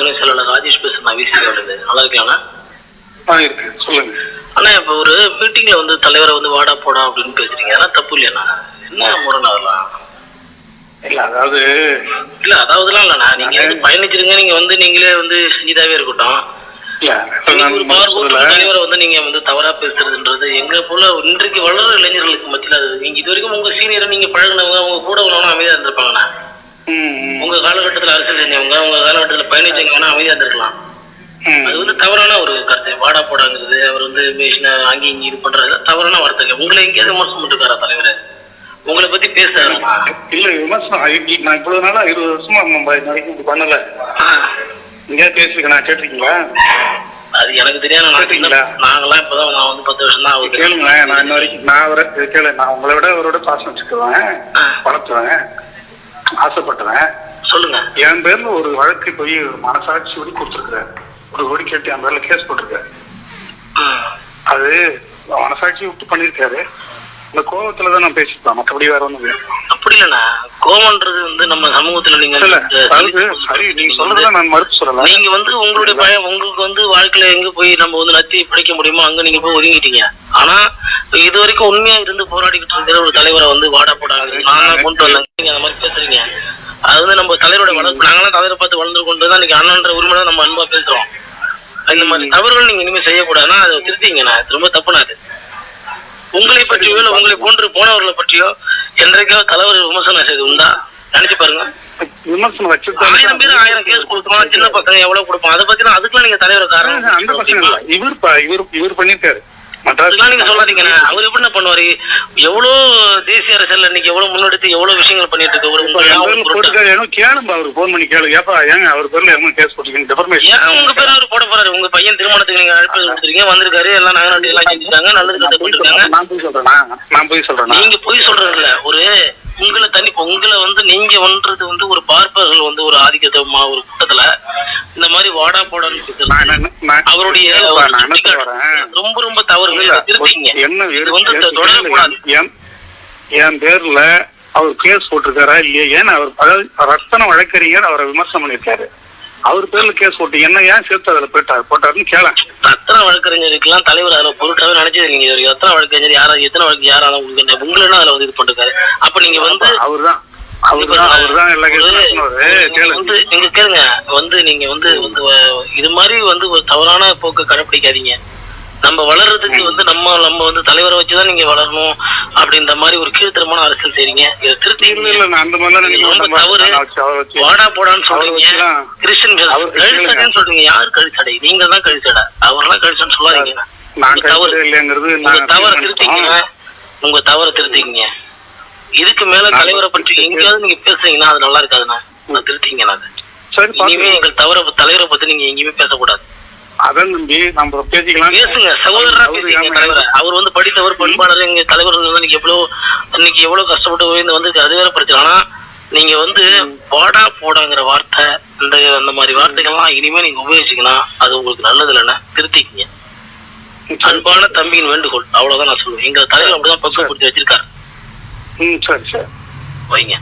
துணை செயலாளர் ராஜேஷ் பேசுறேன் விசிகாவிலிருந்து நல்லா இருக்கலாம்ண்ணா ஆ இருக்கு. சொல்லுங்க. அண்ணா இப்போ ஒரு மீட்டிங்ல வந்து தலைவரை வந்து வாடா போடா அப்படின்னு பேசுறீங்க. அதெல்லாம் தப்பு இல்லையாண்ணா? என்ன முரணா அதெல்லாம்? இல்ல அதாவது இல்ல அதாவதுலாம் இல்லண்ணா. நீங்க வந்து பயணிச்சிருங்க. நீங்க வந்து நீங்களே வந்து இதாவே இருக்கட்டும். தலைவரை வந்து நீங்க வந்து தவறா பேசுறதுன்றது எங்க போல இன்றைக்கு வளர இளைஞர்களுக்கு மத்தியில அது நீங்க இது வரைக்கும் உங்க சீனியரை நீங்க பழகுனவங்க உங்க கூட உள்ளவங்க அமைதியா இருந்திருப்பாங்கண்ணா. உங்க காலகட்டத்துல அரசியல் செஞ்சவங்க உங்க காலகட்டத்துல பயணிச்சவங்க வேணா அமைதியா இருந்திருக்கலாம். அது வந்து தவறான ஒரு கருத்து. வாடா போடாங்கிறது அவர் வந்து மிஷினை அங்கே இங்கே இது பண்றது தவறான வார்த்தை இல்லை. உங்களை எங்கேயாவது விமர்சனம் பண்ணிருக்காரா தலைவர்? உங்களை பத்தி பேசுறாருமா இல்ல விமர்சனம். நான் இவ்வளவு நாளா இருபது வருஷமா நம்ம இது வரைக்கும் பண்ணல. எங்கேயாவது பேசிருக்கேன். நான் கேட்டிருக்கீங்களா? அது எனக்கு தெரியாது? நாங்கெல்லாம் இப்பதான் நான் வந்து பத்து வருஷம் தான் கேளுங்க நான் இன்ன வரைக்கும் நான் அவரை கேளு. நான் உங்களை விட அவரோட பாசம் வச்சுக்குவேன். வளர்த்துவேன் ஆசைப்பட்டுவேன். சொல்லுங்க. என் பேர்ல ஒரு வழக்கு போய் மனசாட்சியோடு கொடுத்துருக்காரு ஒரு கோடி கேட்டு என் பேர்ல கேஸ் போட்டிருக்காரு. ம். அது மனசாட்சி விட்டு பண்ணிருக்காரு இந்த கோபத்துல தான் நான் பேசிப்பேன். மற்றபடி வேற ஒண்ணும் அப்படி இல்லண்ணா. கோவம்ன்றது வந்து நம்ம சமூகத்துல நீங்க சரி. நீங்க சொல்றதெல்லாம் நான் மறுப்பு சொல்லல. நீங்க வந்து உங்களுடைய பயம் உங்களுக்கு வந்து வாழ்க்கையில எங்க போய் நம்ம வந்து நத்தி பிடிக்க முடியுமோ அங்க நீங்க போய் ஒதுங்கிட்டீங்க. ஆனா இது வரைக்கும் உண்மையா இருந்து போராடிக்கிட்டு இருக்கிற ஒரு தலைவரை வந்து வாடா போடாங்க நான் தான் கொண்டு வரல. நீங்க அந்த மாதிரி பேசுறீங்க. அது வந்து நம்ம தலைவரோட வளர்ப்பு நாங்களாம் தலைவரை பார்த்து வளர்ந்து கொண்டு தான் இன்னைக்கு அண்ணன்ற உரிமை நம்ம அன்பா பேசுறோம். இந்த மாதிரி தவறுகள் நீங்க இனிமே செய்யக்கூடாதுன்னா அதை திருத்திங்கண்ணா இது ரொம்ப தப்புண்ணா அது. உங்களை பற்றியோ இல்ல உங்களை போன்று போனவர்களை பற்றியோ என்றைக்கோ தலைவர் விமர்சனம் செய்து உண்டா? நினைச்சு பாருங்க. விமர்சனம் ஆயிரம் பேர் ஆயிரம் கேஸ் கொடுக்கலாம் சின்ன பசங்க எவ்வளவு கொடுப்போம் அதை பத்தி அதுக்கெல்லாம் நீங்க தலைவர் காரணம் அந்த இல்ல. இவர் இவர் இவர் பண்ணிருக்காரு அதெல்லாம் நீங்க மദ്രാஸ் சொல்லாதீங்கண்ணா அவர் எப்படி என்ன பண்ணுவாரு? எவ்வளவு தேசிய அரசியல் இன்னைக்கு எவ்வளவு முன்னெடுத்து எவ்வளவு விஷயங்கள் பண்ணிட்டு இருக்கு? கேளுங்க அவருக்கு போன் பண்ணி கேளு. ஏப்பா ஏங்க அவர் பேர்ல எவ்வளவு கேஸ் போட்டிருக்கீங்க? உங்க பேர் அவர் போட போறாரு. உங்க பையன் திருமணத்துக்கு நீங்க அழைப்பு கொடுத்துருக்கீங்க. வந்திருக்காரு. எல்லாம் நகை நட்டு எல்லாம் செஞ்சுட்டாங்க நல்லது போய் சொல்றேனா. நான் போய் சொல்றேனா. நீங்க போய் சொல்றது இல்ல ஒரு உங்களை தனி உங்களை வந்து நீங்க வந்தது வந்து ஒரு பார்ப்பர்கள் வந்து ஒரு ஆதிக்கத்தமா ஒரு கூட்டத்துல இந்த மாதிரி வாடா போடான்னு அவருடைய ரொம்ப ரொம்ப தவறு இல்ல, திருத்திங்க. வந்து தொடரக்கூடாது. என் பேர்ல அவர் கேஸ் போட்டிருக்காரா இல்லையா? ஏன்னா அவர் அதாவது ரத்தன வழக்கறிஞர் அவரை விமர்சனம் பண்ணிருக்காரு அவர் பேர்ல கேஸ் போட்டு என்ன ஏன் சேர்த்து அதுல போயிட்டாரு போட்டாருன்னு கேளேன். ரத்தன வழக்கறிஞருக்கெல்லாம் தலைவர் அதுல பொருட்டாவே நினைச்சது நீங்க வரைக்கும். ரத்தன வழக்கறிஞர் யாரா எத்தனை வழக்கு யாரா உங்களுக்கு உங்களை என்ன அதுல வந்து இது பண்ணிருக்காரு அப்ப நீங்க வந்து அவர்தான். நீங்க கேளு. கேளுங்க. வந்து நீங்க வந்து இது மாதிரி வந்து ஒரு தவறான போக்கை கடைப்பிடிக்காதீங்க. நம்ம வளர்றதுக்கு வந்து நம்ம நம்ம வந்து தலைவரை வச்சுதான் நீங்க வளரணும் அப்படின்ற மாதிரி ஒரு கீழ்த்தரமான அரசியல் செய்றீங்க. இதை திருத்தி தவறு. வாடா போடான்னு சொல்றீங்க. கிறிஸ்டின் கழிச்சடைன்னு சொல்றீங்க. யார் கழிச்சடை நீங்க தான் கழிச்சடை அவரெல்லாம் கழிச்சன்னு சொல்லாதீங்க. உங்க தவறு. திருத்திக்கங்க. உங்க தவற திருத்திக்கங்க. இதுக்கு மேல தலைவரை பற்றி எங்கேயாவது நீங்க பேசுறீங்கன்னா அது நல்லா இருக்காதுண்ணா. சரி இனிமே எங்கள் தவற தலைவரை பத்தி நீங்க எங்கேயுமே பேசக்கூடாது. அதான் தம்பி நம்ம பேசிக்கலாம். பேசுங்க சகோதரரா பேசுங்க தலைவர். அவர் வந்து படித்தவர் பண்பாளர். எங்க தலைவர் வந்து இன்னைக்கு எவ்வளவு இன்னைக்கு எவ்வளவு கஷ்டப்பட்டு உயர்ந்து வந்திருக்கு அது வேற பிரச்சனை ஆனா நீங்க வந்து போடா போடாங்கிற வார்த்தை இந்த அந்த மாதிரி வார்த்தைகள்லாம் இனிமே நீங்க உபயோகிச்சீங்கன்னா அது உங்களுக்கு நல்லது இல்லைன்னா திருத்திக்கங்க. அன்பான தம்பியின் வேண்டுகோள். அவ்வளவுதான் நான் சொல்லுவேன். எங்க தலைவர் அப்படிதான் பக்குவப்படுத்தி வச்சிருக்காரு. ம் சரி சரி. வைங்க.